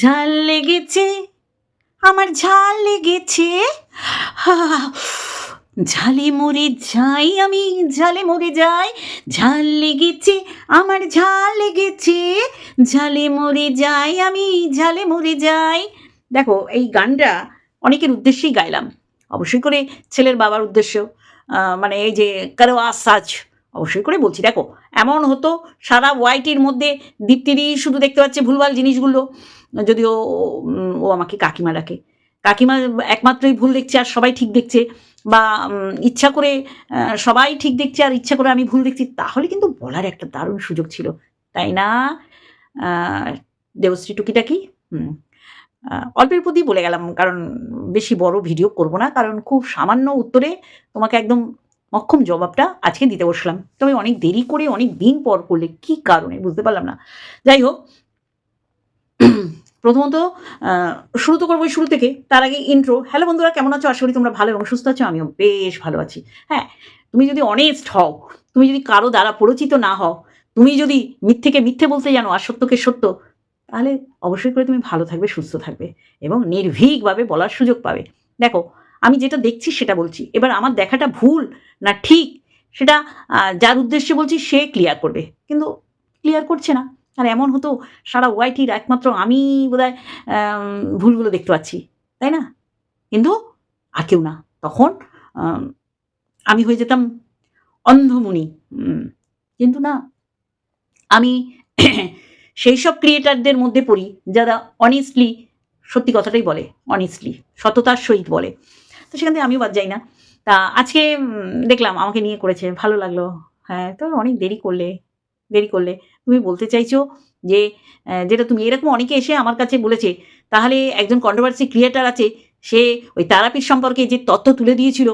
ঝাল লেগেছে, আমার ঝাল লেগেছে। ঝালে মরে যাই আমি, ঝালে মরে যাই, ঝাল লেগেছে, আমার ঝাল লেগেছে। ঝালে মরে যাই আমি, ঝালে মরে যাই। দেখো, এই গানটা অনেকের উদ্দেশ্যেই গাইলাম। অবশ্যই করে ছেলের বাবার উদ্দেশ্য মানে এই যে, কারও আসাজ। অবশ্যই করে বলছি। দেখো, এমন হতো সারা ওয়াইটির মধ্যে দীপ্তিদি শুধু দেখতে পাচ্ছে ভুলভাল জিনিসগুলো। যদিও ও আমাকে কাকিমা ডাকে। কাকিমা একমাত্রই ভুল দেখছে আর সবাই ঠিক দেখছে বা ইচ্ছা করে সবাই ঠিক দেখছে আর ইচ্ছা করে আমি ভুল দেখছি, তাহলে কিন্তু বলার একটা দারুণ সুযোগ ছিল। তাই না? দেবশ্রী টুকিটাকি? হুম। অল্পের প্রতি বলে গেলাম, কারণ বেশি বড় ভিডিও করব না, কারণ খুব সামান্য উত্তরে তোমাকে একদম মক্ষম জবাবটা আজকে দিতে বসলাম। তবে অনেক দেরি করে, অনেক দিন পর করলে কি কারণে বুঝতে পারলাম না। যাই হোক, প্রথমত শুরু তো করব শুরু থেকে। তার আগে ইন্ট্রো হ্যালো বন্ধুরা, কেমন আছো? আশা করি তোমরা ভালো এবং সুস্থ আছো, আমিও বেশ ভালো আছি। হ্যাঁ তুমি যদি অনেস্ট হও, তুমি যদি কারও দ্বারা পরিচিত না হও, তুমি যদি মিথ্যেকে মিথ্যে বলতে জানো, আর সত্যকে সত্য, তাহলে অবশ্যই করে তুমি ভালো থাকবে, সুস্থ থাকবে এবং নির্ভীকভাবে বলার সুযোগ পাবে। দেখো আমি যেটা দেখছি সেটা বলছি। এবার আমার দেখাটা ভুল না ঠিক সেটা যার উদ্দেশ্যে বলছি সে ক্লিয়ার করবে। কিন্তু ক্লিয়ার করছে না। আর এমন হতো সারা ওয়াইটির একমাত্র আমি বোধহয় ভুলগুলো দেখতে পাচ্ছি। তাই না? কিন্তু আর কেউ না। তখন আমি হয়ে যেতাম অন্ধমুনি উম, কিন্তু না। আমি সেই সব ক্রিয়েটারদের মধ্যে পড়ি যারা অনেস্টলি সত্যি কথাটাই বলে অনেস্টলি সততার সহিত বলে। তো সেখান থেকে আমিও বাদ যাই না। তা আজকে দেখলাম আমাকে নিয়ে করেছে, ভালো লাগল। হ্যাঁ তো অনেক দেরি করলে দেরি করলে। তুমি বলতে চাইছো যে যেটা তুমি এরকম অনেকে এসে আমার কাছে বলেছে, তাহলে একজন কন্ট্রোভার্সি ক্রিয়েটার আছে, সে ওই তারাপীঠ সম্পর্কে যে তথ্য তুলে দিয়েছিল,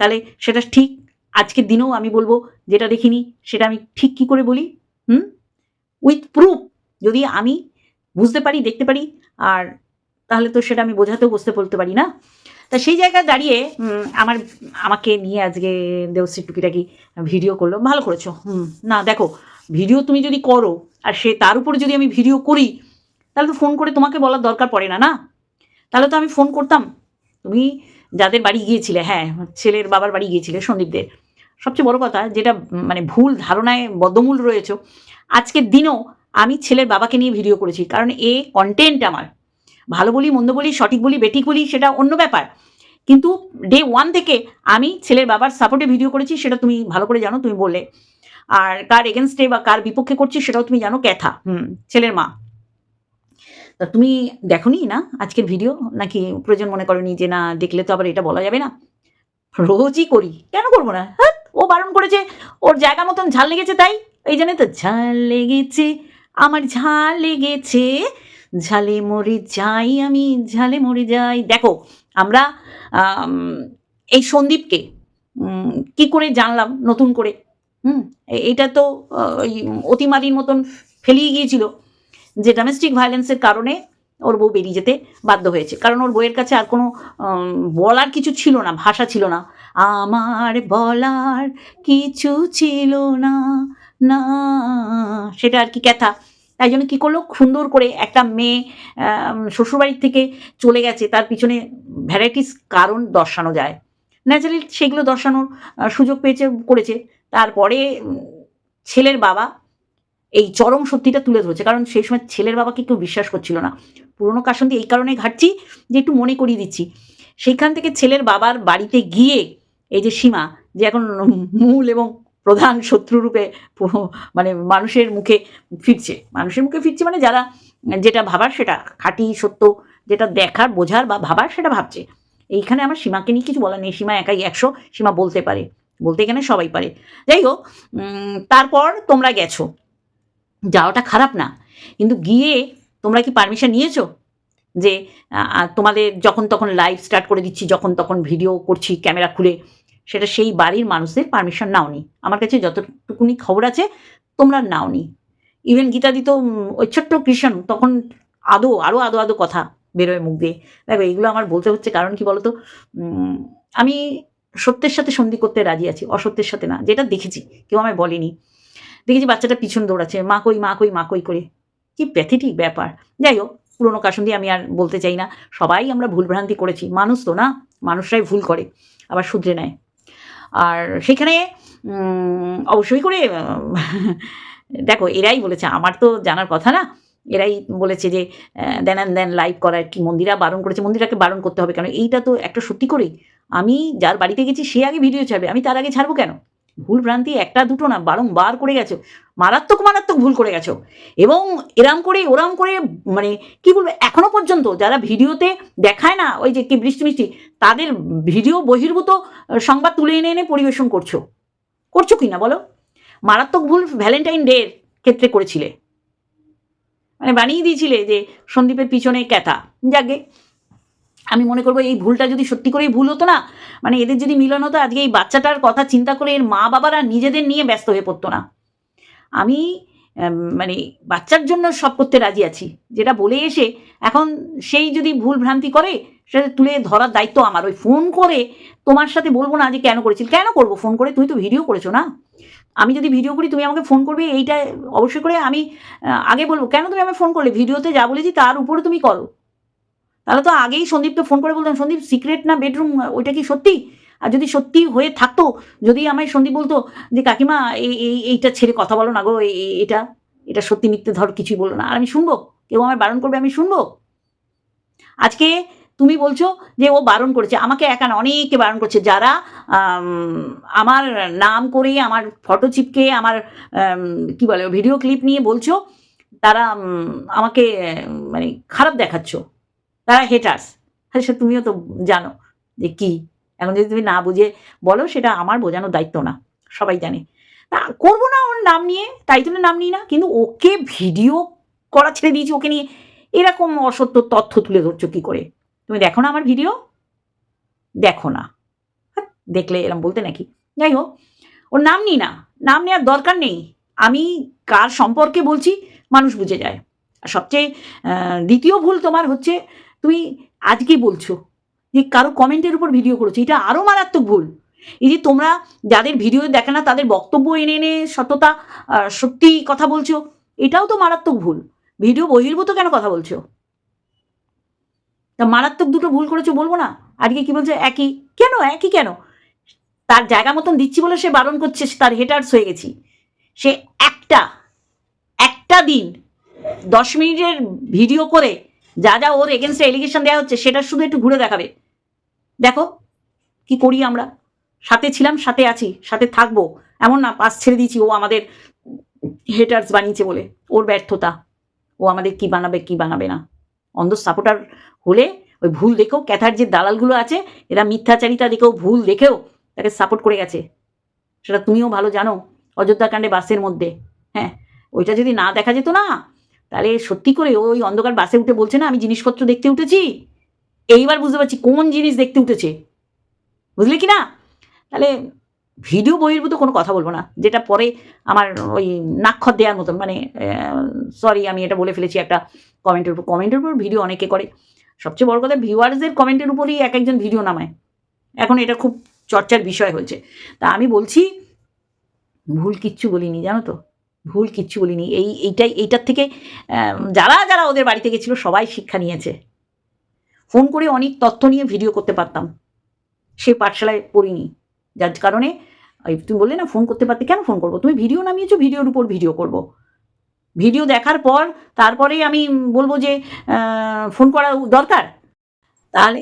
তাহলে সেটা ঠিক আজকের দিনেও আমি বলব, যেটা দেখিনি, সেটা আমি ঠিক কি করে বলি? হুম? উইথ প্রুফ যদি আমি বুঝতে পারি, দেখতে পারি, আর তাহলে তো সেটা আমি বোঝাতেও বুঝতে বলতে পারি না। তা সেই জায়গায় দাঁড়িয়ে আমার, আমাকে নিয়ে আজকে দেবশ্রী টুকিটাকি ভিডিও করল? ভালো করেছ। হুম, না, দেখো, ভিডিও তুমি যদি করো, আর সে তার উপরে যদি আমি ভিডিও করি, তাহলে তো ফোন করে তোমাকে বলার দরকার পড়ে না না? তাহলে তো আমি ফোন করতাম। তুমি যাদের বাড়ি গিয়েছিলে হ্যাঁ ছেলের বাবার বাড়ি গিয়েছিলে, সন্দীপদের। সবচেয়ে বড় কথা, যেটা মানে ভুল ধারণায় বদ্ধমূল রয়েছে, আজকের দিনও আমি ছেলের বাবাকে নিয়ে ভিডিও করেছি, কারণ এ কন্টেন্ট আমার। ভালো বলি, মন্দ বলি, সঠিক বলি, বেঠিক বলি, সেটা অন্য ব্যাপার। কিন্তু ডে ওয়ান থেকে আমি ছেলের বাবার সাপোর্টে ভিডিও করেছি, সেটা তুমি ভালো করে জানো, তুমি বলে আর কার এগেনস্টে বা কার বিপক্ষে করছি, সেটাও তুমি জানো, ক্যাথা, হুম, ছেলের মা। তা তুমি দেখোনি না আজকের ভিডিও নাকি প্রয়োজন মনে করনি যে না, দেখলে তো আবার এটা বলা যাবে না? রোজই করি, কেন করব না? হ্যাঁ ও বারণ করেছে, ওর জায়গা মতন ঝাল লেগেছে তাই? এই জন্য তো ঝাল লেগেছে, আমার ঝাল লেগেছে। ঝালে মরে যাই আমি, ঝালে মরে যাই। দেখো, আমরা এই সন্দীপকে কি করে জানলাম? নতুন করে। হুম? এটা তো ওই অতিমারির মতন ফেলিয়ে গিয়েছিল যে ডোমেস্টিক ভায়োলেন্সের কারণে ওর বউ বেরিয়ে যেতে বাধ্য হয়েছে। কারণ ওর বউয়ের কাছে আর কোনো বলার কিছু ছিল না, ভাষা ছিল না। আমার বলার কিছু ছিল না না, সেটা আর কি ক্যাথা? তাই জন্য কী করল? সুন্দর করে একটা মেয়ে শ্বশুরবাড়ির থেকে চলে গেছে। তার পিছনে ভ্যারাইটিস কারণ দর্শানো যায়। ন্যাচারালি সেগুলো দর্শানোর সুযোগ পেয়েছে, করেছে। তারপরে ছেলের বাবা এই চরম সত্যিটা তুলে ধরেছে। কারণ সেই সময় ছেলের বাবাকে কেউ বিশ্বাস করছিল না। পুরনো কাসন্দি এই কারণে ঘাটছি যে একটু মনে করিয়ে দিচ্ছি। সেইখান থেকে ছেলের বাবার বাড়িতে গিয়ে এই যে সীমা, যে এখন মূল এবং প্রধান শত্রুরূপে মানে মানুষের মুখে ফিরছে। মানুষের মুখে ফিরছে মানে যারা যেটা ভাবার সেটা খাঁটি, সত্য, যেটা দেখার, বোঝার বা ভাবার সেটা ভাবছে। এইখানে আমার সীমাকে নিয়ে কিছু বলার নেই। সীমা একাই একশো, সীমা বলতে পারে। বলতে এখানে সবাই পারে। যাই হোক তারপর তোমরা গেছো। যাওয়াটা খারাপ না। কিন্তু গিয়ে তোমরা কি পারমিশন নিয়েছো? যে তোমাদের যখন তখন লাইভ স্টার্ট করে দিচ্ছি, যখন তখন ভিডিও করছি ক্যামেরা খুলে। সেটা সেই বাড়ির মানুষদের পারমিশন নাওনি। আমার কাছে যতটুকুনি খবর আছে, তোমরা নাওনি। ইভেন গীতাদি তো ওই ছোট্ট কৃষণ, তখন আদো আরও আদো আদো কথা বেরোয় মুখ দিয়ে। দেখো এগুলো আমার বলতে হচ্ছে কারণ কি বলতো? আমি সত্যের সাথে সন্ধি করতে রাজি আছি, অসত্যের সাথে না। যেটা দেখেছি, কেউ আমায় বলেনি। দেখেছি বাচ্চাটা পিছন দৌড়াচ্ছে, মা কই মা কই মা কই করে। কি প্যাথেটিক ব্যাপার। যাই হোক, পুরনো কাসন্দি আমি আর বলতে চাই না। সবাই আমরা ভুলভ্রান্তি করেছি। মানুষ তো না, মানুষরাই ভুল করে, আবার শুধরে নেয়। আর সেখানে অবশ্যই করে দেখো, এরাই বলেছে, আমার তো জানার কথা না। এরাই বলেছে যে দেন অ্যান্ড দেন লাইভ করার কি মন্দিরা বারণ করেছে, মন্দিরাকে বারণ করতে হবে কেন? এইটা তো একটা সত্যি করেই। আমি যার বাড়িতে গেছি, সে আগে ভিডিও ছাড়বে, আমি তার আগে ছাড়বো কেন? ভুল ভ্রান্তি একটা দুটো না, বারংবার করে গেছো। মারাত্মক মারাত্মক ভুল করে গেছো। এবং এরাম করে, ওরাম করে মানে কি বলব, এখনও পর্যন্ত যারা ভিডিওতে দেখায় না, ওই যে কি বৃষ্টি মিষ্টি, তাদের ভিডিও বহির্ভূত সংবাদ তুলে এনে এনে পরিবেশন করছ। করছ কি না বলো? মারাত্মক ভুল ভ্যালেন্টাইন ডের ক্ষেত্রে করেছিলে। মানে বানিয়ে দিয়েছিলে যে সন্দীপের পিছনে ক্যাথা। যাকে আমি মনে করব এই ভুলটা যদি সত্যি করেই ভুল হতো না মানে এদের যদি মিলন হতো, আজকে এই বাচ্চাটার কথা চিন্তা করে এর মা বাবারা নিজেদের নিয়ে ব্যস্ত হয়ে পড়তো না। আমি মানে বাচ্চার জন্য সব করতে রাজি আছি। যেটা বলে এসে এখন সেই যদি ভুল ভ্রান্তি করে, সেটা তুলে ধরার দায়িত্ব আমার। ওই ফোন করে তোমার সাথে বলব না যে কেন করেছিল। কেন করব? ফোন করে তুমি তো ভিডিও করেছ না? আমি যদি ভিডিও করি, তুমি আমাকে ফোন করবে, এইটা অবশ্যই করে আমি আগে বলব, কেন তুমি আমাকে ফোন করলে? ভিডিওতে যা বলেছি তার উপরে তুমি করো। তাহলে তো আগেই সন্দীপকে ফোন করে বলতাম সন্দীপ সিক্রেট না বেডরুম ওইটা কি সত্যি? আর যদি সত্যি হয়ে থাকতো যদি আমায় সন্দীপ বলতো যে কাকিমা এই এই এইটা ছেড়ে কথা বলো না গো এটা এটা সত্যি মিথ্যে ধর কিছুই বলো না। আর আমি শুনব? কেউ আমায় বারণ করবে আমি শুনব? আজকে তুমি বলছো যে ও বারণ করেছে আমাকে একা না অনেকে বারণ করছে। যারা আমার নাম করে আমার ফটো চিপকে আমার আম, কি বলে ভিডিও ক্লিপ নিয়ে বলছো তারা আমাকে মানে খারাপ দেখাচ্ছ। তারা হেটার্স হ্যাঁ সে তুমিও তো জানো যে কি? এখন যদি তুমি না বুঝে বলো, সেটা আমার বোঝানোর দায়িত্ব না। সবাই জানে। তা করব না ওর নাম নিয়ে, তাই জন্য নাম নিই না, কিন্তু ওকে ভিডিও করা ছেড়ে দিয়েছি ওকে নিয়ে। এরকম অসত্য তথ্য তুলে ধরছো কি করে? তুমি দেখো না আমার ভিডিও দেখো না। দেখলে এরম বলতে নাকি? যাই হোক, ওর নাম নিই না। নাম নেওয়ার দরকার নেই। আমি কার সম্পর্কে বলছি, মানুষ বুঝে যায়। সবচেয়ে দ্বিতীয় ভুল তোমার হচ্ছে তুমি আজকে বলছো যে কারও কমেন্টের উপর ভিডিও করেছ, এটা আরও মারাত্মক ভুল। এই যে তোমরা যাদের ভিডিও দেখে না, তাদের বক্তব্য এনে এনে সততা সত্যি কথা বলছো, এটাও তো মারাত্মক ভুল। ভিডিও বহির্ভূত কেন কথা বলছো? তা মারাত্মক দুটো ভুল করেছ বলব না? আজকে কি বলছে? একই। কেন? একই কেন? তার জায়গা মতন দিচ্ছি বলে সে বারণ করছে তার হেটার্স হয়ে গেছি। সে একটা একটা দিন দশ মিনিটের ভিডিও করে যা যা ওর এগেনস্টে এলিগেশন দেওয়া হচ্ছে, সেটা শুধু একটু ঘুরে দেখাবে। দেখো কি করি আমরা? সাথে ছিলাম, সাথে আছি, সাথে থাকব। এমন না পাশ ছেড়ে দিয়েছি, ও আমাদের হেটার্স বানিয়েছে বলে। ওর ব্যর্থতা। ও আমাদের কি বানাবে কি বানাবে না। অন্ধ সাপোর্টার হলে ওই ভুল দেখেও ক্যাথার যে দালালগুলো আছে, এরা মিথ্যাচারিতা দেখেও, ভুল দেখেও তাকে সাপোর্ট করে গেছে। সেটা তুমিও ভালো জানো, অযোধ্যা কাণ্ডে বাসের মধ্যে। হ্যাঁ ওইটা যদি না দেখা যেত না তাহলে সত্যি করে ওই অন্ধকার বাসে উঠে বলছে না, আমি জিনিসপত্র দেখতে উঠেছি? এইবার বুঝতে পারছি কোন জিনিস দেখতে উঠেছে। বুঝলে কি না? তাহলে ভিডিও বহির্ভূত কোনো কথা বলব না, যেটা পরে আমার ওই নাক্ষর দেওয়ার মতন মানে সরি আমি এটা বলে ফেলেছি একটা কমেন্টের উপর। কমেন্টের উপর ভিডিও অনেকে করে। সবচেয়ে বড় কথা, ভিউয়ার্সদের কমেন্টের উপরই এক একজন ভিডিও নামায়। এখন এটা খুব চর্চার বিষয় হয়েছে। তা আমি বলছি, ভুল কিচ্ছু বলিনি, জানো তো? ভুল কিচ্ছু বলিনি। এই, এইটাই, এইটার থেকে যারা যারা ওদের বাড়িতে গেছিল, সবাই শিক্ষা নিয়েছে। ফোন করে অনেক তথ্য নিয়ে ভিডিও করতে পারতাম। সে পাঠশালায় পড়িনি। যার কারণে তুমি বললে না, ফোন করতে পারতে, কেন ফোন করব? তুমি ভিডিও নামিয়েছো, ভিডিওর উপর ভিডিও করব। ভিডিও দেখার পর, তারপরে আমি বলব যে ফোন করা দরকার? তাহলে,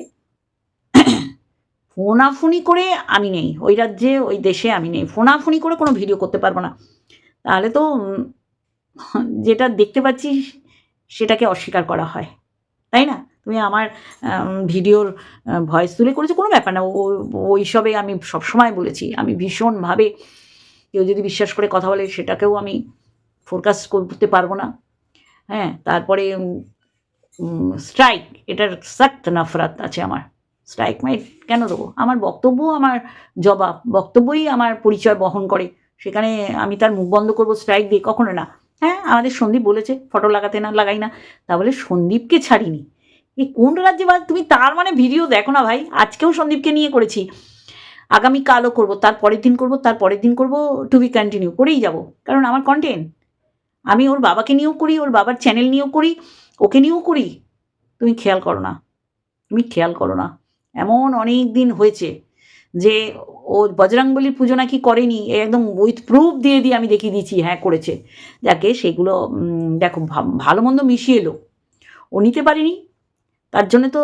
ফোনাফুনি করে আমি নেই। ওই রাজ্যে, ওই দেশে আমি নেই। ফোনাফুনি করে কোনো ভিডিও করতে পারব না। তাহলে তো যেটা দেখতে পাচ্ছি, সেটাকে অস্বীকার করা হয়। তাই না? তুমি আমার ভিডিওর ভয়েস তুলে করেছ, কোনো ব্যাপার না। ও- ওইসবে আমি সবসময় বলেছি, আমি ভীষণভাবে কেউ যদি বিশ্বাস করে কথা বলে, সেটাকেও আমি ফোরকাস্ট করতে পারব না। হ্যাঁ তারপরে স্ট্রাইক, এটার সখ্ত নফরত আছে আমার। স্ট্রাইক মাইট কেন দেবো? আমার বক্তব্য, আমার জবাব, বক্তব্যই আমার পরিচয় বহন করে। সেখানে আমি তার মুখ বন্ধ করব স্ট্রাইক দিয়ে, কখনো না। হ্যাঁ আমাদের সন্দীপ বলেছে ফটো লাগাতে না, লাগাই না। তা বলে সন্দীপকে ছাড়িনি। এই কোন রাজ্যে বা তুমি তার মানে ভিডিও দেখো না ভাই, আজকেও সন্দীপকে নিয়ে করেছি। আগামী কালও করব, তার পরের দিন করব, তার পরের দিন করব টু বি কন্টিনিউ করেই যাব। কারণ আমার কন্টেন্ট আমি ওর বাবাকে নিয়েও করি, ওর বাবার চ্যানেল নিয়েও করি, ওকে নিয়েও করি। তুমি খেয়াল করো না। তুমি খেয়াল করো না। এমন অনেক দিন হয়েছে। যে ও বজরাঙ্গলির পুজো নাকি করেনি একদম উইথ প্রুফ দিয়ে দিয়ে আমি দেখিয়ে দিয়েছি হ্যাঁ করেছে। যাকে সেগুলো দেখো ভালো মন্দ মিশিয়ে এলো। ও নিতে পারিনি, তার জন্য তো,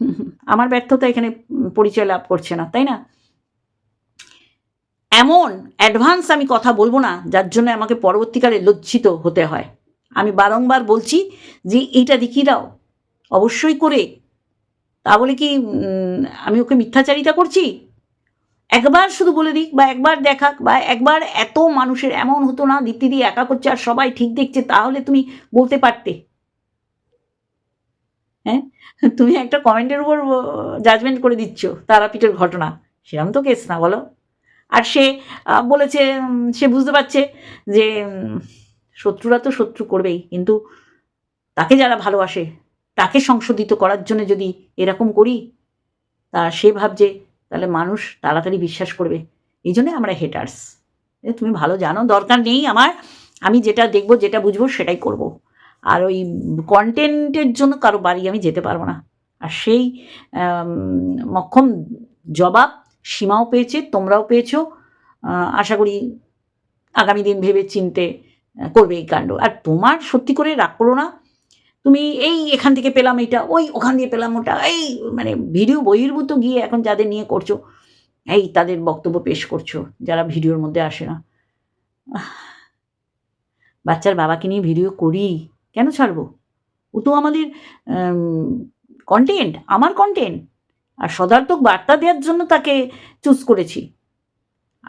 আমার ব্যর্থতা এখানে পরিচয় লাভ করছে না, তাই না? এমন অ্যাডভান্স আমি কথা বলব না, যার জন্য আমাকে পরবর্তীকালে লজ্জিত হতে হয়। আমি বারংবার বলছি যে, এইটা দেখিয়ে দাও। অবশ্যই করে। তা বলে কি আমি ওকে মিথ্যাচারিতা করছি? একবার শুধু বলে দিক বা একবার দেখাক বা একবার এত মানুষের এমন হতো না দীপ্তিদি একা করছে আর সবাই ঠিক দেখছে, তাহলে তুমি বলতে পারতে। হ্যাঁ? তুমি একটা কমেন্টের উপর জাজমেন্ট করে দিচ্ছ তারাপীঠের ঘটনা। সেরকম তো কেস না, বলো। আর সে বলেছে সে বুঝতে পারছে যে শত্রুরা তো শত্রু করবেই, কিন্তু তাকে যারা ভালোবাসে, তাকে সংশোধিত করার জন্য যদি এরকম করি, তা সে ভাবছে তাহলে মানুষ তাড়াতাড়ি বিশ্বাস করবে। এই জন্যে আমরা হেটার্স তুমি ভালো জানো, দরকার নেই আমার। আমি যেটা দেখব, যেটা বুঝব, সেটাই করব। আর ওই কন্টেন্টের জন্য কারও বাড়ি আমি যেতে পারব না। আর সেই মক্ষম জবাব সীমাও পেয়েছে, তোমরাও পেয়েছ। আশা করি আগামী দিন ভেবে চিনতে করবে এই কাণ্ড। আর তোমার সত্যি করে রাগ করো না। তুমি এই এখান থেকে পেলাম এটা ওই ওখান দিয়ে পেলাম ওটা, এই মানে ভিডিও বহির্ভূত গিয়ে এখন যাদের নিয়ে করছ, এই তাদের বক্তব্য পেশ করছ, যারা ভিডিওর মধ্যে আসে না। বাচ্চার বাবাকে নিয়ে ভিডিও করি, কেন ছাড়বো? ও তো আমাদের কন্টেন্ট আমার কন্টেন্ট আর সদার্থক বার্তা দেওয়ার জন্য তাকে চুজ করেছি।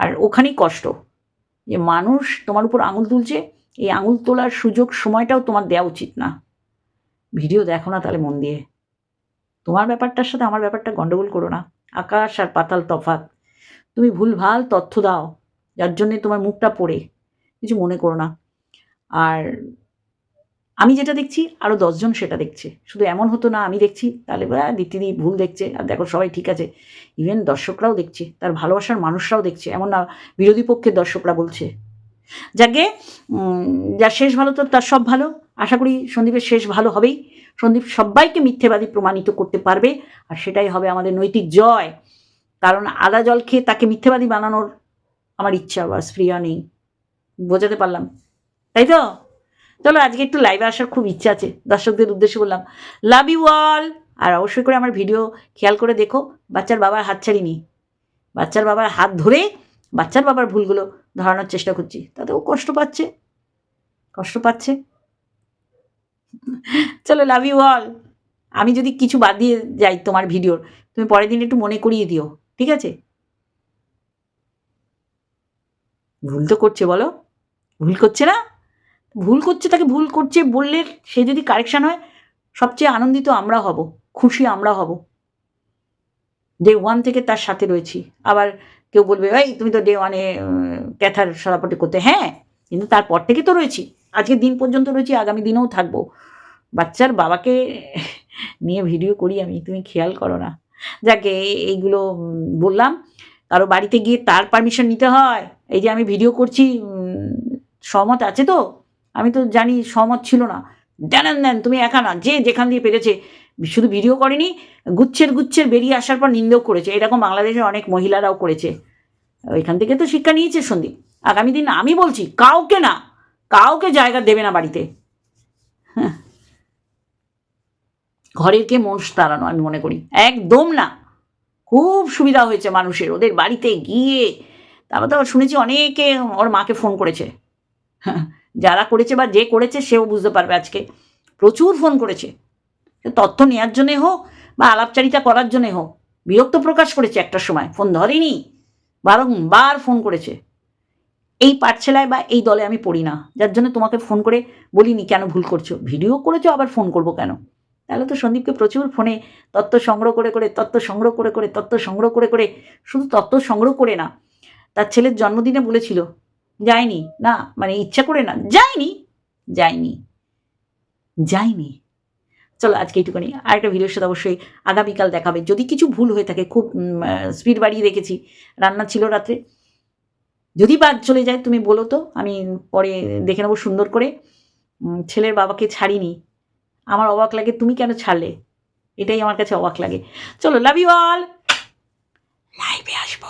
আর ওখানেই কষ্ট, যে মানুষ তোমার উপর আঙুল তুলছে, এই আঙুল তোলার সুযোগ সময়টাও তোমার দেওয়া উচিত না। ভিডিও দেখো না তাহলে মন দিয়ে। তোমার ব্যাপারটার সাথে আমার ব্যাপারটা গন্ডগোল করো না। আকাশ আর পাতাল তফাত তুমি ভুলভাল তথ্য দাও, যার জন্যে তোমার মুখটা পড়ে। কিছু মনে করো না। আর আমি যেটা দেখছি আরও দশজন সেটা দেখছে। শুধু এমন হতো না আমি দেখছি, তাহলে দিদি ভুল দেখছে, আর দেখো সবাই ঠিক আছে। ইভেন দর্শকরাও দেখছে, তার ভালোবাসার মানুষরাও দেখছে, এমন না বিরোধী পক্ষের দর্শকরা বলছে। যাকে যার শেষ ভালো তো তার সব ভালো। আশা করি সন্দীপের শেষ ভালো হবেই। সন্দীপ সবাইকে মিথ্যেবাদী প্রমাণিত করতে পারবে, আর সেটাই হবে আমাদের নৈতিক জয়। কারণ আদা জল খেয়ে তাকে মিথ্যেবাদী বানানোর আমার ইচ্ছা বা স্প্রিয়া নেই। বোঝাতে পারলাম। তাই তো? চলো, আজকে একটু লাইভে আসার খুব ইচ্ছা আছে। দর্শকদের উদ্দেশ্যে বললাম লাভ ইউ অল আর অবশ্যই করে আমার ভিডিও খেয়াল করে দেখো, বাচ্চার বাবার হাত ছাড়িনি বাচ্চার বাবার হাত ধরে বাচ্চার বাবার ভুলগুলো ধরানোর চেষ্টা করছি। তাতেও কষ্ট পাচ্ছে। কষ্ট পাচ্ছে। চলো লাভ ইউ অল আমি যদি কিছু বাদ দিয়ে যাই তোমার ভিডিওর, তুমি পরের দিন একটু মনে করিয়ে দিও, ঠিক আছে? ভুল তো করছে, বলো। ভুল করছে না? ভুল করছে, তাকে ভুল করছে বললে সে যদি কারেকশান হয়, সবচেয়ে আনন্দিত আমরা হব, খুশি আমরা হব। ডে ওয়ান থেকে তার সাথে রয়েছি। আবার কেউ বলবে ভাই তুমি তো ডে ওয়ানে ক্যাথার সরাপটি করতে। হ্যাঁ কিন্তু তারপর থেকে তো রয়েছি। আজকে দিন পর্যন্ত রয়েছি, আগামী দিনেও থাকব। বাচ্চার বাবাকে নিয়ে ভিডিও করি আমি, তুমি খেয়াল করো না। যাকে এইগুলো বললাম। কারও বাড়িতে গিয়ে তার পারমিশন নিতে হয়। এই যে আমি ভিডিও করছি সহমত আছে তো? আমি তো জানি সহমত ছিল না। জানেন দেন তুমি একা না, যে যেখান দিয়ে পেরেছে শুধু ভিডিও করেনি গুচ্ছের গুচ্ছের বেরিয়ে আসার পর নিন্দেও করেছে। এরকম বাংলাদেশের অনেক মহিলারাও করেছে। ওইখান থেকে তো শিক্ষা নিয়েছে সন্দীপ। আগামী দিন আমি বলছি কাউকে না কাউকে জায়গা দেবে না বাড়িতে। হ্যাঁ। ঘরের কে মন তাড়ানো আমি মনে করি। একদম না। খুব সুবিধা হয়েছে মানুষের ওদের বাড়িতে গিয়ে। তারপর তো শুনেছি অনেকে ওর মাকে ফোন করেছে। হ্যাঁ, যারা করেছে বা যে করেছে সেও বুঝতে পারবে আজকে। প্রচুর ফোন করেছে। তথ্য নেওয়ার জন্যে হোক বা আলাপচারিতা করার জন্যে হোক, বিরক্ত প্রকাশ করেছে একটা সময়, ফোন ধরেনি, বারংবার ফোন করেছে। এই পাঠশালায় বা এই দলে আমি পড়ি না, যার জন্য তোমাকে ফোন করে বলিনি কেন ভুল করছ? ভিডিও করেছ, আবার ফোন করব কেন? তাহলে তো সন্দীপকে প্রচুর ফোনে তত্ত্ব সংগ্রহ করে করে, তত্ত্ব সংগ্রহ করে করে, তত্ত্ব সংগ্রহ করে করে, শুধু তত্ত্ব সংগ্রহ করে না, তার ছেলের জন্মদিনে বলেছিল, যায়নি। না মানে ইচ্ছা করে না, যায়নি। যায়নি। যায়নি। চলো আজকে এইটুকুনি আরেকটা ভিডিওর সাথে অবশ্যই আগামীকাল দেখাবে যদি কিছু ভুল হয়ে থাকে, খুব স্পিড বাড়িয়ে রেখেছি। রান্না ছিল রাত্রে। যদি বাদ চলে যায়, তুমি বলো তো, আমি পরে দেখে নেব সুন্দর করে। ছেলের বাবাকে ছাড়িনি। আমার অবাক লাগে, তুমি কেন ছাড়লে? এটাই আমার কাছে অবাক লাগে। চলো লাভ ইউ অল লাইভে আসব।